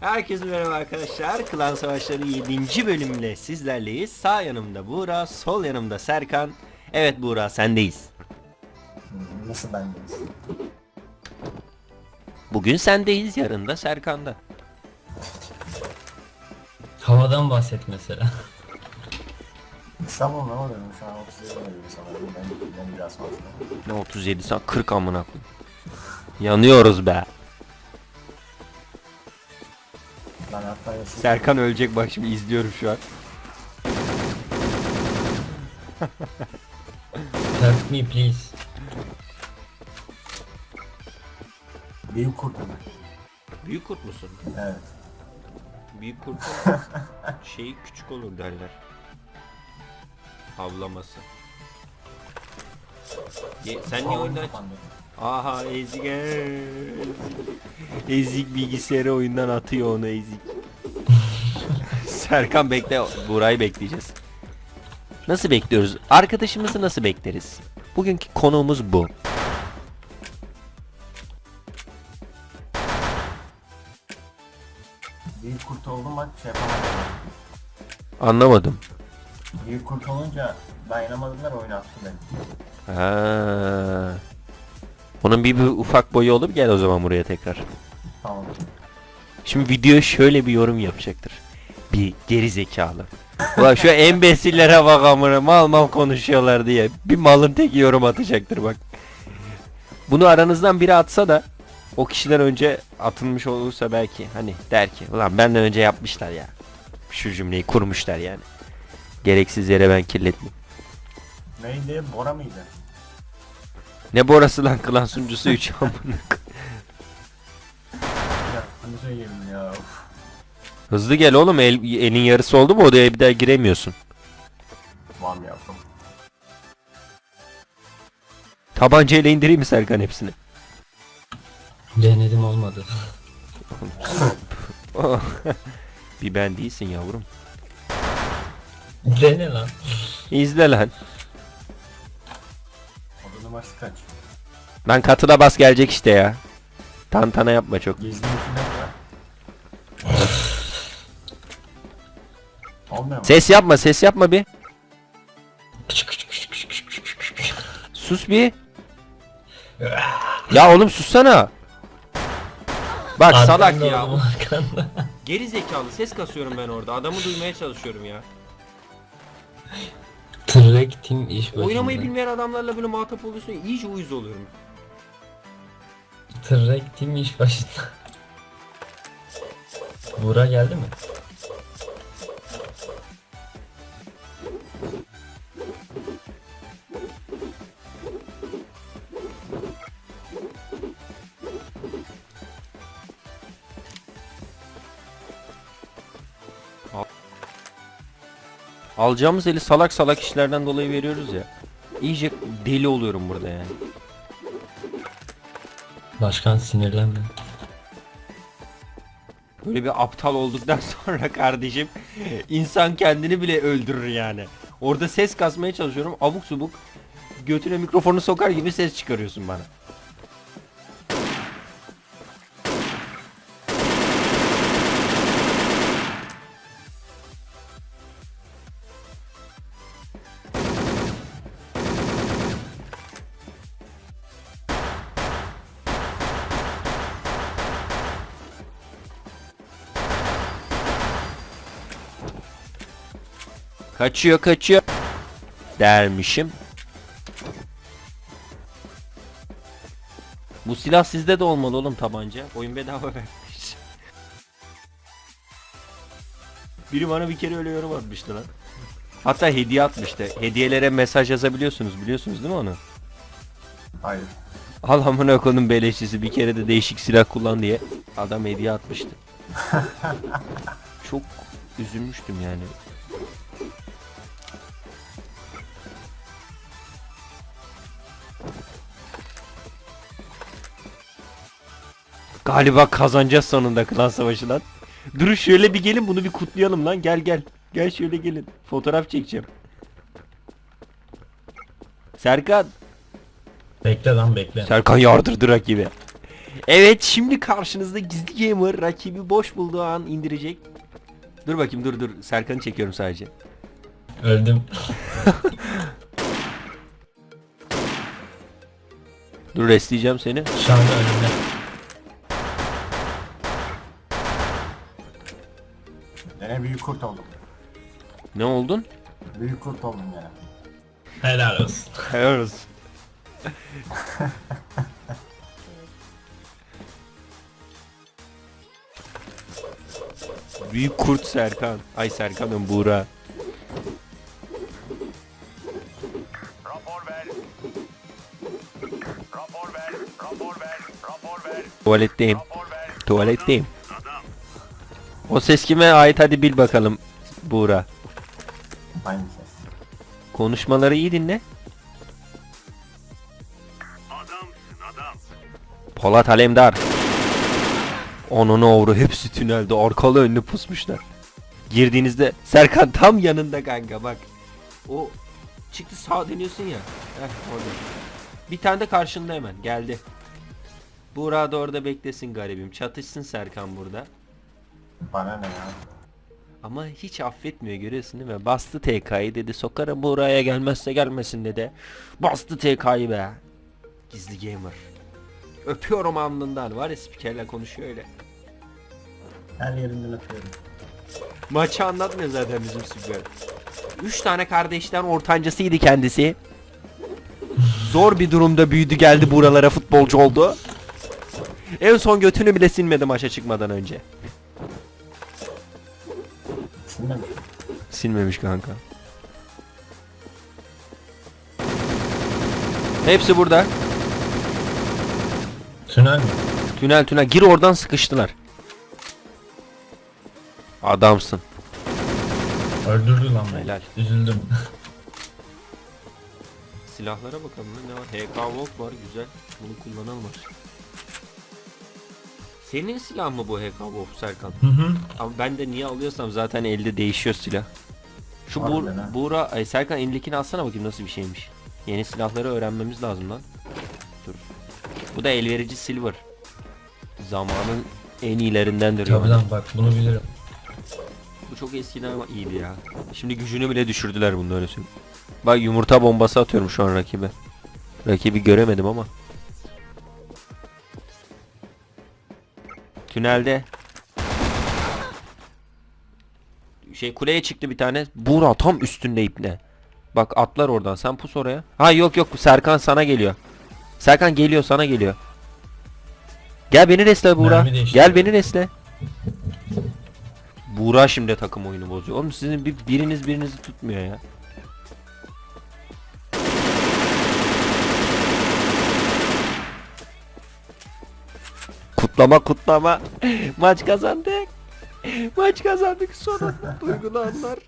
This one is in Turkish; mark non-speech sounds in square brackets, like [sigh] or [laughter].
Herkese merhaba arkadaşlar. Klan Savaşları 7. bölümle sizlerleyiz. Sağ yanımda Buğra, sol yanımda Serkan. Evet Buğra sendeyiz. Hmm, Nasıl bendeyiz? Bugün sendeyiz, yarın da Serkan'da. Havadan bahset mesela. İstanbul ne oluyor? Şu an 30 lira veriyor sana. Ben, ben biraz fazla. Ne 37 saat 40 amına koyayım. Yanıyoruz be. Ben hatta. Serkan ölecek bak şimdi izliyorum şu an. Help me please. Büyük kurdum. Büyük kurt musun? Evet. Büyük kurtun [laughs] şeyi küçük olur derler. Avlaması. Ye- sen niye oyundan kapandı. Aha ezik ezik. Bilgisayarı oyundan atıyor onu ezik. [laughs] Serkan bekle Buray'ı bekleyeceğiz. Nasıl bekliyoruz? Arkadaşımızı nasıl bekleriz? Bugünkü konuğumuz bu. Büyük kurt oldum bak şey yapamadım. Anlamadım. Büyük kurt olunca dayanamadılar oyunu attı beni. Ha. Onun bir, bir ufak boyu olup gel o zaman buraya tekrar. Tamam. Şimdi video şöyle bir yorum yapacaktır. Bir geri zekalı. Ulan şu embesillere bak amına mal mal konuşuyorlar diye. Bir malın tek yorum atacaktır bak. Bunu aranızdan biri atsa da o kişiden önce atılmış olursa belki hani der ki ulan benden önce yapmışlar ya. Şu cümleyi kurmuşlar yani. Gereksiz yere ben kirletmeyeyim. Neydi? Bora mıydı? Ne borası lan klan sunucusu 3 amına. Ya hani söyleyelim ya. Uf. Hızlı gel oğlum el, elin yarısı oldu mu odaya bir daha giremiyorsun. Mı yavrum? Tabancayla indireyim mi Serkan hepsini? Denedim olmadı. [laughs] bir ben değilsin yavrum. Dene lan. İzle lan. Numarası kaç? Lan katıda bas gelecek işte ya. Tantana yapma çok. Var. Ses yapma ses yapma bir. Sus bir. ya oğlum sussana. Bak salak Arkanda ya. Geri zekalı ses kasıyorum ben orada. Adamı duymaya çalışıyorum ya. Tırrek tim iş başında. Oynamayı bilmeyen adamlarla böyle muhatap oluyorsun. iyice uyuz oluyorum. Tırrek tim iş başında. Bura geldi mi? Alacağımız eli salak salak işlerden dolayı veriyoruz ya. İyice deli oluyorum burada yani. Başkan sinirlenme. Böyle bir aptal olduktan [laughs] sonra kardeşim insan kendini bile öldürür yani. Orada ses kasmaya çalışıyorum abuk subuk götüne mikrofonu sokar gibi ses çıkarıyorsun bana. Kaçıyor kaçıyor dermişim. Bu silah sizde de olmalı oğlum tabanca. Oyun bedava [laughs] vermiş. Biri bana bir kere öyle yorum atmıştı lan. Hatta hediye atmıştı. Hediyelere mesaj yazabiliyorsunuz biliyorsunuz değil mi onu? Hayır. Al amına koydum beleşçisi bir kere de değişik silah kullan diye adam hediye atmıştı. [laughs] Çok üzülmüştüm yani. Galiba kazanacağız sonunda klan savaşı lan. Dur şöyle bir gelin bunu bir kutlayalım lan gel gel. Gel şöyle gelin. Fotoğraf çekeceğim. Serkan. Bekle lan bekle. Serkan yardırdı rakibi. Evet şimdi karşınızda gizli gamer rakibi boş bulduğu an indirecek. Dur bakayım dur dur Serkan'ı çekiyorum sadece. Öldüm. [laughs] Dur restleyeceğim seni. Şu anda önümde. Gene büyük kurt oldum. Ne oldun? Büyük kurt oldum gene. Helal olsun. Helal olsun. [laughs] Büyük kurt Serkan. Ay Serkan'ım Buğra. Rapor ver. Rapor ver. Rapor ver. Rapor ver. Tuvaletteyim. Rapor ver. Tuvaletteyim. O ses kime ait hadi bil bakalım Buğra. Aynı ses. Konuşmaları iyi dinle. Adamsın adam. Polat Alemdar. Onun avru hepsi tünelde arkalı önlü pusmuşlar. Girdiğinizde Serkan tam yanında kanka bak. O çıktı sağa dönüyorsun ya. Heh orada. Bir tane de karşında hemen geldi. Buğra da orada beklesin garibim. Çatışsın Serkan burada. Bana ne ya? Ama hiç affetmiyor görüyorsun değil mi? Bastı TK'yı dedi sokarım Buğra'ya gelmezse gelmesin dedi. Bastı TK'yı be. Gizli gamer. Öpüyorum alnından var ya spikerle konuşuyor öyle. Her yerinden öpüyorum. Maçı anlatmıyor zaten bizim spiker. Üç tane kardeşten ortancasıydı kendisi. Zor bir durumda büyüdü geldi buralara futbolcu oldu. En son götünü bile silmedi maça çıkmadan önce. Silmemiş. Silmemiş kanka. Hepsi burada. Tünel mi? Tünel tünel. Gir oradan sıkıştılar. Adamsın. Öldürdü lan beni. Helal. Üzüldüm. Silahlara bakalım ne var? HK Wolf var güzel. Bunu kullanalım artık. Senin silah mı bu HK Wolf Serkan? Hı hı. Ama ben de niye alıyorsam zaten elde değişiyor silah. Şu Buğ Harbiden ha. Buğra, ay Serkan elindekini alsana bakayım nasıl bir şeymiş. Yeni silahları öğrenmemiz lazım lan. Dur. Bu da elverici silver. Zamanın en iyilerindendir ya. Tabii lan bak bunu bilirim. Bu çok eskiden ama iyiydi ya. Şimdi gücünü bile düşürdüler bunu öyle söyleyeyim. Bak yumurta bombası atıyorum şu an rakibe. Rakibi göremedim ama. Tünelde. Şey kuleye çıktı bir tane. Buğra tam üstünde ipne. Bak atlar oradan. Sen pus oraya. Ha yok yok Serkan sana geliyor. Serkan geliyor sana geliyor. Gel beni resle Buğra. Gel beni resle. Buğra şimdi takım oyunu bozuyor. Oğlum sizin bir, biriniz birinizi tutmuyor ya. Kutlama kutlama. Maç kazandık. Maç kazandık sonunda. [laughs] Duygulu anlar.